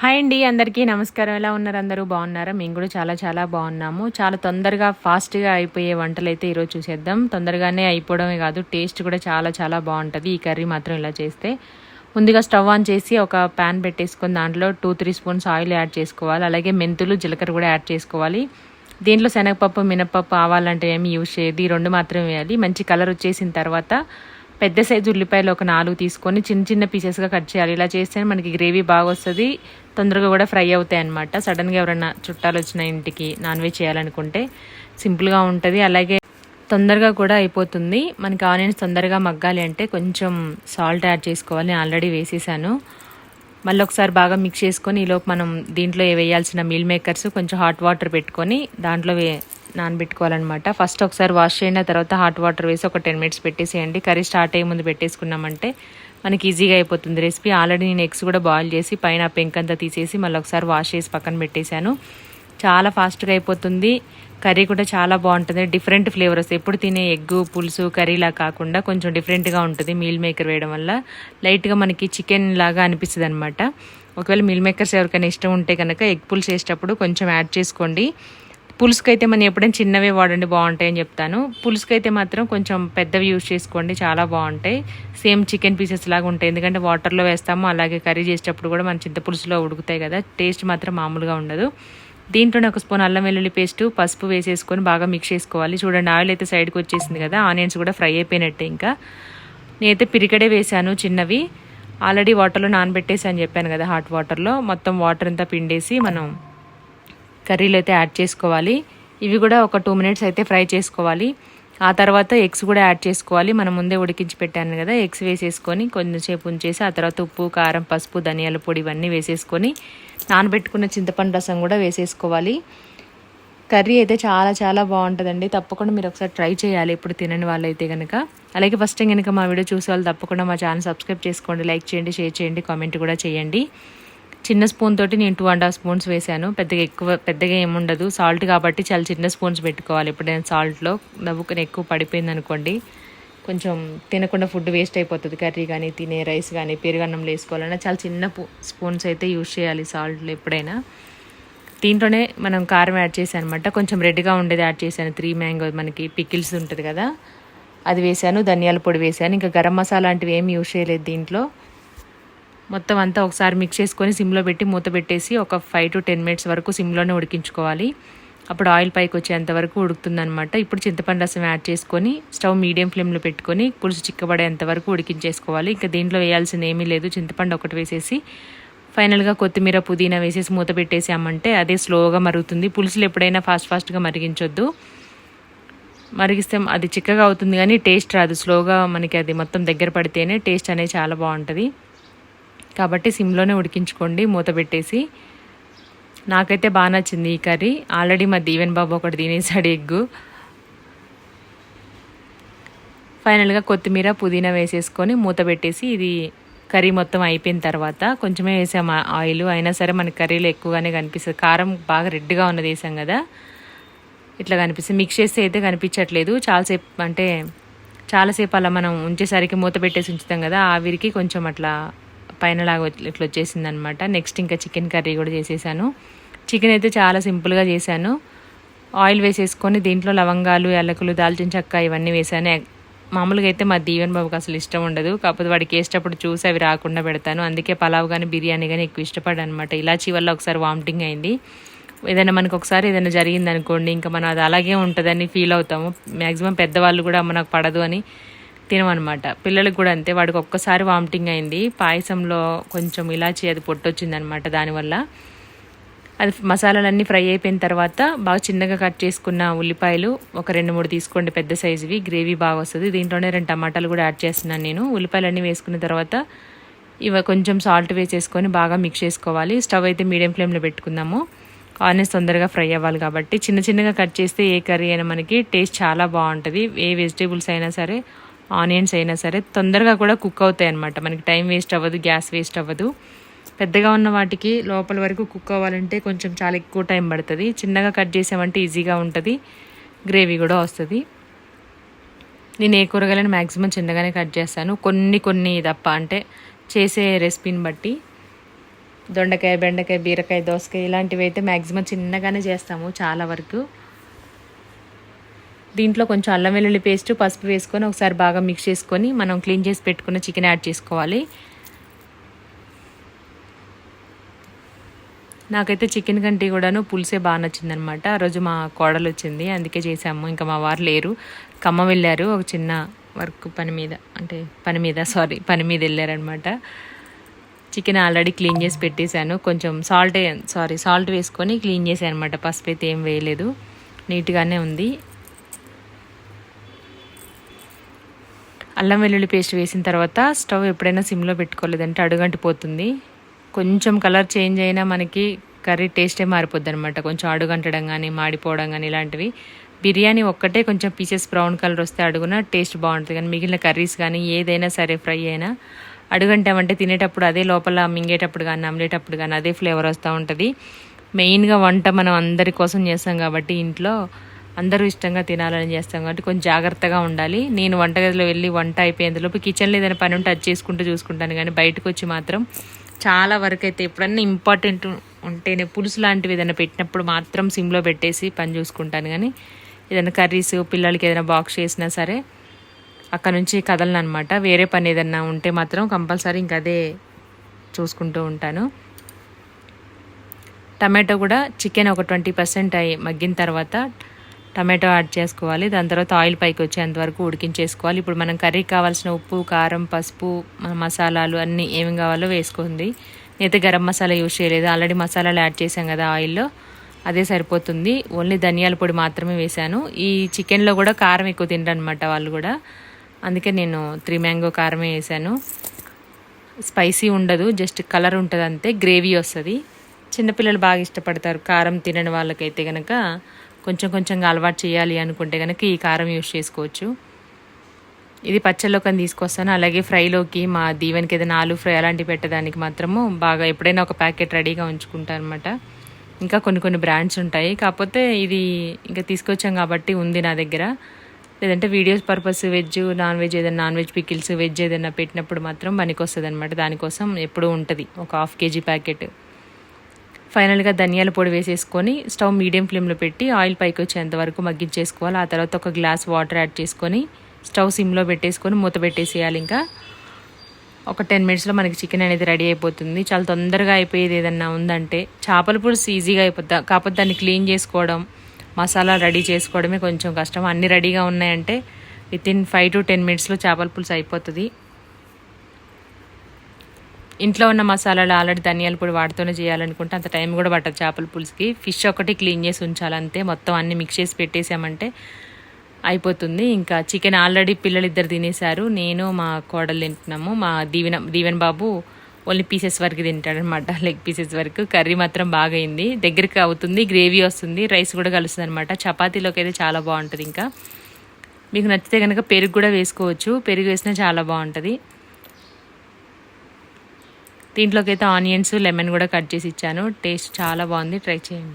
Hi అండి అందరికీ నమస్కారం. ఎలా ఉన్నారు అందరూ? బాగున్నారా? మేము కూడా చాలా చాలా బాగున్నాము. చాలా తొందరగా ఫాస్ట్గా అయిపోయే వంటలు అయితే ఈరోజు చూసేద్దాం. తొందరగానే అయిపోవడమే కాదు టేస్ట్ కూడా చాలా చాలా బాగుంటుంది. ఈ కర్రీ మాత్రం ఇలా చేస్తే. ముందుగా స్టవ్ ఆన్ చేసి ఒక ప్యాన్ పెట్టేసుకొని దాంట్లో two three spoons oil add చేసుకోవాలి. అలాగే మెంతులు జీలకర్ర కూడా యాడ్ చేసుకోవాలి. దీంట్లో శనగపప్పు మినపప్పు ఆవాలంటే ఏమి యూజ్ చేయదు. ఈ రెండు మాత్రమే వేయాలి. మంచి కలర్ వచ్చేసిన తర్వాత పెద్ద సైజు ఉల్లిపాయలు ఒక నాలుగు తీసుకొని చిన్న చిన్న పీసెస్గా కట్ చేయాలి. ఇలా చేస్తే మనకి గ్రేవీ బాగా వస్తుంది. తొందరగా కూడా ఫ్రై అవుతాయి అనమాట సడన్గా ఎవరైనా చుట్టాలు వచ్చిన ఇంటికి నాన్ వెజ్ చేయాలనుకుంటే సింపుల్గా ఉంటుంది. అలాగే తొందరగా కూడా అయిపోతుంది. మనకి ఆనియన్స్ తొందరగా మగ్గాలి అంటే కొంచెం సాల్ట్ యాడ్ చేసుకోవాలి. నేను ఆల్రెడీ వేసేసాను. మళ్ళీ ఒకసారి బాగా మిక్స్ చేసుకొని ఈలోపు మనం దీంట్లో వేయాల్సిన మీల్ మేకర్స్ కొంచెం హాట్ వాటర్ పెట్టుకొని దాంట్లో వే నానబెట్టుకోవాలన్నమాట. ఫస్ట్ ఒకసారి వాష్ చేయండి తర్వాత హాట్ వాటర్ వేసి ఒక టెన్ మినిట్స్ పెట్టేసేయండి. కర్రీ స్టార్ట్ అయ్యే ముందు పెట్టేసుకున్నామంటే మనకి ఈజీగా అయిపోతుంది రెసిపీ ఆల్రెడీ నేను ఎగ్స్ కూడా బాయిల్ చేసి పైన పెంకంతా తీసేసి మళ్ళీ ఒకసారి వాష్ చేసి పక్కన పెట్టేశాను. చాలా ఫాస్ట్గా అయిపోతుంది. కర్రీ కూడా చాలా బాగుంటుంది. డిఫరెంట్ ఫ్లేవర్స్ ఎప్పుడు తినే ఎగ్గు పులుసు కర్రీలా కాకుండా కొంచెం డిఫరెంట్గా ఉంటుంది మీల్ మేకర్ వేయడం వల్ల. లైట్గా మనకి చికెన్ లాగా అనిపిస్తుంది అనమాట ఒకవేళ మీల్ మేకర్స్ ఎవరికైనా ఇష్టం ఉంటే కనుక ఎగ్ పులుసు వేసేటప్పుడు కొంచెం యాడ్ చేసుకోండి. పులుసుకైతే మనం ఎప్పుడైనా చిన్నవే వాడండి బాగుంటాయి అని చెప్తాను. పులుసుకైతే మాత్రం కొంచెం పెద్దవి యూజ్ చేసుకోండి చాలా బాగుంటాయి. సేమ్ చికెన్ పీసెస్ లాగా ఉంటాయి. ఎందుకంటే వాటర్లో వేస్తాము అలాగే కర్రీ చేసేటప్పుడు కూడా మన చింత పులుసులో ఉడుకుతాయి కదా టేస్ట్ మాత్రం మామూలుగా ఉండదు. దీంట్లోనే ఒక స్పూన్ అల్లం వెల్లుల్లి పేస్ట్ పసుపు వేసేసుకొని బాగా మిక్స్ చేసుకోవాలి. చూడండి ఆయిల్ అయితే సైడ్కి వచ్చేసింది కదా ఆనియన్స్ కూడా ఫ్రై అయిపోయినట్టే ఇంకా. నేనైతే పిరికడే వేసాను చిన్నవి. ఆల్రెడీ వాటర్లో నానబెట్టేసి అని చెప్పాను కదా హాట్ వాటర్లో. మొత్తం వాటర్ అంతా పిండేసి మనం కర్రీలు అయితే యాడ్ చేసుకోవాలి. ఇవి కూడా ఒక టూ మినిట్స్ అయితే ఫ్రై చేసుకోవాలి. ఆ తర్వాత ఎగ్స్ కూడా యాడ్ చేసుకోవాలి. మనం ముందే ఉడికించి పెట్టాను కదా ఎగ్స్ వేసేసుకొని కొంచెంసేపు ఉంచేసి ఆ తర్వాత ఉప్పు కారం పసుపు ధనియాల పొడి ఇవన్నీ వేసేసుకొని నానబెట్టుకున్న చింతపండు రసం కూడా వేసేసుకోవాలి. కర్రీ అయితే చాలా చాలా బాగుంటుందండి. తప్పకుండా మీరు ఒకసారి ట్రై చేయాలి. ఇప్పుడు తినని వాళ్ళైతే కనుక అలాగే ఫస్ట్ కనుక మా వీడియో చూసే వాళ్ళు తప్పకుండా మా ఛానల్ సబ్స్క్రైబ్ చేసుకోండి లైక్ చేయండి షేర్ చేయండి కామెంట్ కూడా చేయండి. చిన్న స్పూన్ తోటి నేను టూ అండ్ హాఫ్ స్పూన్స్ వేసాను పెద్దగా ఎక్కువ పెద్దగా ఏముండదు సాల్ట్ కాబట్టి చాలా చిన్న స్పూన్స్ పెట్టుకోవాలి. ఎప్పుడైనా సాల్ట్లో నవ్వుకుని ఎక్కువ పడిపోయింది అనుకోండి కొంచెం తినకుండా ఫుడ్ వేస్ట్ అయిపోతుంది. కర్రీ కానీ తినే రైస్ కానీ పెరుగన్నంలో వేసుకోవాలన్నా చాలా చిన్న స్పూన్స్ అయితే యూజ్ చేయాలి సాల్ట్లో ఎప్పుడైనా. దీంట్లోనే మనం కారం యాడ్ చేసాను అనమాట కొంచెం రెడ్గా ఉండేది యాడ్ చేశాను. త్రీ మ్యాంగో మనకి పికిల్స్ ఉంటుంది కదా అది వేసాను ధనియాల పొడి వేసాను ఇంకా గరం మసాలా లాంటివి ఏమి యూజ్ చేయలేదు దీంట్లో. మొత్తం అంతా ఒకసారి మిక్స్ చేసుకొని సిమ్లో పెట్టి మూత పెట్టేసి ఒక ఫైవ్ టు టెన్ మినిట్స్ వరకు సిమ్లోనే ఉడికించుకోవాలి. అప్పుడు ఆయిల్ పైకి వచ్చేంత వరకు ఉడుకుతుందనమాట ఇప్పుడు చింతపండు రసం యాడ్ చేసుకొని స్టవ్ మీడియం ఫ్లేమ్లో పెట్టుకొని పులుసు చిక్కబడేంత వరకు ఉడికించేసుకోవాలి. ఇంకా దీంట్లో వేయాల్సింది ఏమీ లేదు. చింతపండు ఒకటి వేసేసి ఫైనల్గా కొత్తిమీర పుదీనా వేసేసి మూత పెట్టేసామంటే అదే స్లోగా మరుగుతుంది. పులుసులు ఎప్పుడైనా ఫాస్ట్ ఫాస్ట్గా మరిగించొద్దు. మరిగిస్తే అది చిక్కగా అవుతుంది కానీ టేస్ట్ రాదు. స్లోగా మనకి అది మొత్తం దగ్గర పడితేనే టేస్ట్ అనేది చాలా బాగుంటుంది. కాబట్టి సిమ్లోనే ఉడికించుకోండి మూత పెట్టేసి. నాకైతే బాగా నచ్చింది ఈ కర్రీ. ఆల్రెడీ మా దీవెన్ బాబు ఒకటి తినేసాడు ఎగ్గు. ఫైనల్గా కొత్తిమీర పుదీనా వేసేసుకొని మూత పెట్టేసి ఇది కర్రీ మొత్తం అయిపోయిన తర్వాత కొంచెమే వేసాం ఆయిల్. అయినా సరే మనకి కర్రీలో ఎక్కువగానే కనిపిస్తుంది. కారం బాగా రెడ్గా ఉన్నది వేసాం కదా. ఇట్లా కనిపిస్తుంది. మిక్స్ చేస్తే అయితే కనిపించట్లేదు. చాలాసేపు అంటే చాలాసేపు అలా మనం ఉంచేసరికి మూత పెట్టేసి ఉంచుతాం కదా. ఆవిరికి కొంచెం అట్లా పైన లాగా ఇట్లా వచ్చేసింది అనమాట నెక్స్ట్ ఇంకా చికెన్ కర్రీ కూడా చేసేసాను. చికెన్ అయితే చాలా సింపుల్గా చేశాను. ఆయిల్ వేసేసుకొని దీంట్లో లవంగాలు యాలకులు దాల్చిన చెక్క ఇవన్నీ వేసాను. మామూలుగా అయితే మా దీవెన్ బాబుకి అసలు ఇష్టం ఉండదు. కాకపోతే వాడికి వేసేటప్పుడు చూసి అవి రాకుండా పెడతాను. అందుకే పలావ్ కానీ బిర్యానీ కానీ ఎక్కువ ఇష్టపడ్డాను అనమాట ఇలాచీ వల్ల ఒకసారి వామిటింగ్ అయింది. ఏదైనా మనకు ఒకసారి ఏదైనా జరిగింది అనుకోండి ఇంకా మనం అది అలాగే ఉంటుందని ఫీల్ అవుతాము. మ్యాక్సిమం పెద్దవాళ్ళు కూడా మనకు పడదు అని తినమనమాట పిల్లలకు కూడా అంతే వాడికి ఒక్కసారి వామిటింగ్ అయింది పాయసంలో కొంచెం ఇలాచి అది పొట్టొచ్చిందనమాట దానివల్ల. అది మసాలాలన్నీ ఫ్రై అయిపోయిన తర్వాత బాగా చిన్నగా కట్ చేసుకున్న ఉల్లిపాయలు ఒక రెండు మూడు తీసుకోండి పెద్ద సైజువి గ్రేవీ బాగా వస్తుంది. దీంట్లోనే రెండు టమాటాలు కూడా యాడ్ చేస్తున్నాను నేను. ఉల్లిపాయలన్నీ వేసుకున్న తర్వాత ఇవి కొంచెం సాల్ట్ వేసేసుకొని బాగా మిక్స్ చేసుకోవాలి. స్టవ్ అయితే మీడియం ఫ్లేమ్లో పెట్టుకుందాము. ఆనియన్స్ తొందరగా ఫ్రై అవ్వాలి కాబట్టి చిన్న చిన్నగా కట్ చేస్తే ఏ కర్రీ అయినా మనకి టేస్ట్ చాలా బాగుంటుంది. ఏ వెజిటేబుల్స్ అయినా సరే ఆనియన్స్ అయినా సరే తొందరగా కూడా కుక్ అవుతాయి అనమాట మనకి టైం వేస్ట్ అవ్వదు గ్యాస్ వేస్ట్ అవ్వదు. పెద్దగా ఉన్న వాటికి లోపల వరకు కుక్ అవ్వాలంటే కొంచెం చాలా ఎక్కువ టైం పడుతుంది. చిన్నగా కట్ చేసామంటే ఈజీగా ఉంటుంది. గ్రేవీ కూడా వస్తుంది. నేను ఏ కూరగాయలను మ్యాక్సిమం చిన్నగానే కట్ చేస్తాను. కొన్ని కొన్ని తప్ప అంటే చేసే రెసిపీని బట్టి దొండకాయ బెండకాయ బీరకాయ దోసకాయ ఇలాంటివి అయితే మ్యాక్సిమం చిన్నగానే చేస్తాము చాలా వరకు. దీంట్లో కొంచెం అల్లం వెల్లుల్లి పేస్ట్ పసుపు వేసుకొని ఒకసారి బాగా మిక్స్ చేసుకొని మనం క్లీన్ చేసి పెట్టుకున్న చికెన్ యాడ్ చేసుకోవాలి. నాకైతే చికెన్ కంటే కూడాను పులుసే బాగా నచ్చిందనమాట ఆ రోజు మా కోడలు వచ్చింది అందుకే చేసాము ఇంకా మా వారు లేరు. కమ్మ వెళ్ళారు ఒక చిన్న వర్క్ పని మీద అంటే పని మీద సారీ పని మీద వెళ్ళారనమాట చికెన్ ఆల్రెడీ క్లీన్ చేసి పెట్టేశాను. కొంచెం సాల్ట్ సారీ సాల్ట్ వేసుకొని క్లీన్ చేశాను అనమాట పసుపు అయితే ఏం వేయలేదు. నీట్గానే ఉంది. అల్లం వెల్లుల్లి పేస్ట్ వేసిన తర్వాత స్టవ్ ఎప్పుడైనా సిమ్లో పెట్టుకోలేదంటే అడుగంటిపోతుంది. కొంచెం కలర్ చేంజ్ అయినా మనకి కర్రీ టేస్టే మారిపోద్ది అనమాట కొంచెం అడుగంటడం కానీ మాడిపోవడం కానీ ఇలాంటివి. బిర్యానీ ఒక్కటే కొంచెం పీసెస్ బ్రౌన్ కలర్ వస్తే అడుగున టేస్ట్ బాగుంటుంది. కానీ మిగిలిన కర్రీస్ కానీ ఏదైనా సరే ఫ్రై అయినా అడుగంటామంటే తినేటప్పుడు అదే లోపల మింగేటప్పుడు కానీ నమ్మలేటప్పుడు కానీ అదే ఫ్లేవర్ వస్తూ ఉంటుంది. మెయిన్గా వంట మనం అందరి కోసం చేస్తాం కాబట్టి ఇంట్లో అందరూ ఇష్టంగా తినాలని చేస్తాం కాబట్టి కొంచెం జాగ్రత్తగా ఉండాలి. నేను వంటగదిలో వెళ్ళి వంట అయిపోయేందులోపు కిచెన్లో ఏదైనా పని ఉంటే అది చేసుకుంటూ చూసుకుంటాను కానీ బయటకు వచ్చి మాత్రం చాలా వరకు అయితే ఎప్పుడన్నా ఇంపార్టెంట్ ఉంటేనే పులుసు లాంటివి ఏదైనా పెట్టినప్పుడు మాత్రం సిమ్లో పెట్టేసి పని చూసుకుంటాను కానీ ఏదైనా కర్రీస్ పిల్లలకి ఏదైనా బాక్స్ చేసినా సరే అక్కడ నుంచి కదలను అనమాట వేరే పని ఏదన్నా ఉంటే మాత్రం కంపల్సరీ ఇంక అదే చూసుకుంటూ ఉంటాను. టమాటో కూడా చికెన్ ఒక ట్వంటీ పర్సెంట్ అయ్యి మగ్గిన తర్వాత టమాటో యాడ్ చేసుకోవాలి. దాని తర్వాత ఆయిల్ పైకి వచ్చేంత వరకు ఉడికించేసుకోవాలి. ఇప్పుడు మనం కర్రీకి కావాల్సిన ఉప్పు కారం పసుపు మసాలాలు అన్నీ ఏమి కావాలో వేసుకుంది నేనైతే గరం మసాలా యూజ్ చేయలేదు. ఆల్రెడీ మసాలాలు యాడ్ చేసాం కదా ఆయిల్లో. అదే సరిపోతుంది. ఓన్లీ ధనియాల పొడి మాత్రమే వేశాను. ఈ చికెన్లో కూడా కారం ఎక్కువ తినరనమాట వాళ్ళు కూడా. అందుకే నేను త్రీ మ్యాంగో కారమే వేసాను స్పైసీ ఉండదు జస్ట్ కలర్ ఉంటుంది అంతే గ్రేవీ వస్తుంది. చిన్నపిల్లలు బాగా ఇష్టపడతారు కారం తినని వాళ్ళకైతే కనుక కొంచెం కొంచెంగా అలవాటు చేయాలి అనుకుంటే కనుక ఈ కారం యూస్ చేసుకోవచ్చు. ఇది పచ్చళ్ళలోకి తీసుకొస్తాను. అలాగే ఫ్రైలోకి మా దీవెనికి ఏదైనా ఆలు ఫ్రై అలాంటివి పెట్టడానికి మాత్రము బాగా ఎప్పుడైనా ఒక ప్యాకెట్ రెడీగా ఉంచుకుంటాను అనమాట ఇంకా కొన్ని కొన్ని బ్రాండ్స్ ఉంటాయి. కాకపోతే ఇది ఇంకా తీసుకొచ్చాం కాబట్టి ఉంది నా దగ్గర. లేదంటే videos purpose veg non veg ఏదైనా నాన్ వెజ్ పికిల్స్ వెజ్ ఏదైనా పెట్టినప్పుడు మాత్రం పనికి వస్తుంది అనమాట దానికోసం ఎప్పుడూ ఉంటుంది. ఒక హాఫ్ కేజీ ప్యాకెట్. ఫైనల్గా ధనియాల పొడి వేసేసుకొని స్టవ్ మీడియం ఫ్లేమ్లో పెట్టి ఆయిల్ పైకి వచ్చేంత వరకు మగ్గించేసుకోవాలి. ఆ తర్వాత ఒక గ్లాస్ వాటర్ యాడ్ చేసుకొని స్టవ్ సిమ్లో పెట్టేసుకొని మూత పెట్టేసేయాలి ఇంకా. ఒక టెన్ మినిట్స్లో మనకి చికెన్ అనేది రెడీ అయిపోతుంది. చాలా తొందరగా అయిపోయేది ఏదన్నా ఉందంటే చేపల పులుసు ఈజీగా అయిపోద్దా? కాకపోతే దాన్ని క్లీన్ చేసుకోవడం మసాలా రెడీ చేసుకోవడమే కొంచెం కష్టం. అన్నీ రెడీగా ఉన్నాయంటే within five to ten మినిట్స్లో చేపల పులుసు అయిపోతుంది. ఇంట్లో ఉన్న మసాలాలు ఆల్రెడీ ధనియాల పొడి వాడుతూనే చేయాలనుకుంటే అంత టైం కూడా పట్టదు చేపల పులుసుకి. ఫిష్ ఒకటి క్లీన్ చేసి ఉంచాలంతే. మొత్తం అన్ని మిక్స్ చేసి పెట్టేసామంటే అయిపోతుంది. ఇంకా చికెన్ ఆల్రెడీ పిల్లలు ఇద్దరు తినేశారు. నేను మా కోడలు తింటున్నాము. మా దీవెన దీవెన్ బాబు ఓన్లీ పీసెస్ వరకు తింటాడనమాట లెగ్ పీసెస్ వరకు. కర్రీ మాత్రం బాగా అయింది. దగ్గరికి అవుతుంది గ్రేవీ వస్తుంది రైస్ కూడా కలుస్తుంది అనమాట చపాతీలోకి అయితే చాలా బాగుంటుంది ఇంకా. మీకు నచ్చితే కనుక పెరుగు కూడా వేసుకోవచ్చు. పెరుగు వేసినా చాలా బాగుంటుంది. దీంట్లోకి అయితే ఆనియన్స్ లెమన్ కూడా కట్ చేసి ఇచ్చాను. టేస్ట్ చాలా బాగుంది. ట్రై చేయండి.